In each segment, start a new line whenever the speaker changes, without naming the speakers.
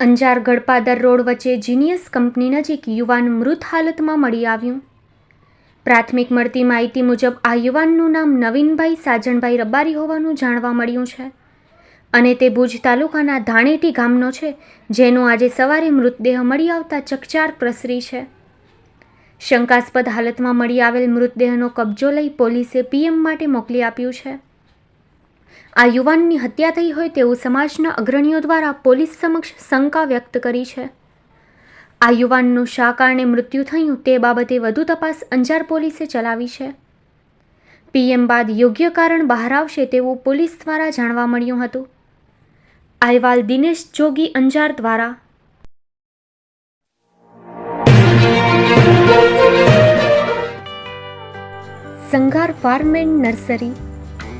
Anjar Galpadar road વચ્ચે genius company નજીક યુવાન મૃત હાલતમાં મળી આવ્યું. પ્રાથમિક મળતી માહિતી મુજબ આ યુવાનનું નામ નવીનભાઈ સાજણભાઈ રબારી હોવાનું જાણવા મળ્યું છે અને તે ભુજ તાલુકાના ધાણેટી ગામનો છે, જેનો આજે સવારે મૃતદેહ મળી આવતા ચકચાર પ્રસરી છે. શંકાસ્પદ હાલતમાં મળી આવેલ મૃતદેહનો કબજો લઈ પોલીસે પીએમ માટે મોકલી આપ્યું છે. આ યુવાનની હત્યા થઈ હોય તેવું સમાજના અગ્રણીઓ દ્વારા પોલીસ સમક્ષ શંકા વ્યક્ત કરી છે. આ યુવાનનું શા કારણે મૃત્યુ થયું તે બાબતે વધુ તપાસ અંજાર પોલીસે ચલાવી છે. પીએમ બાદ યોગ્ય કારણ બહાર આવશે તેવું પોલીસ દ્વારા જાણવા મળ્યું હતું. અહેવાલ દિનેશ જોગી અંજાર દ્વારા. Sanghar farm and nursery.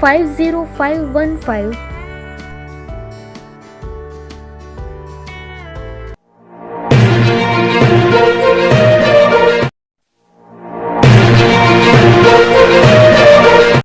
50515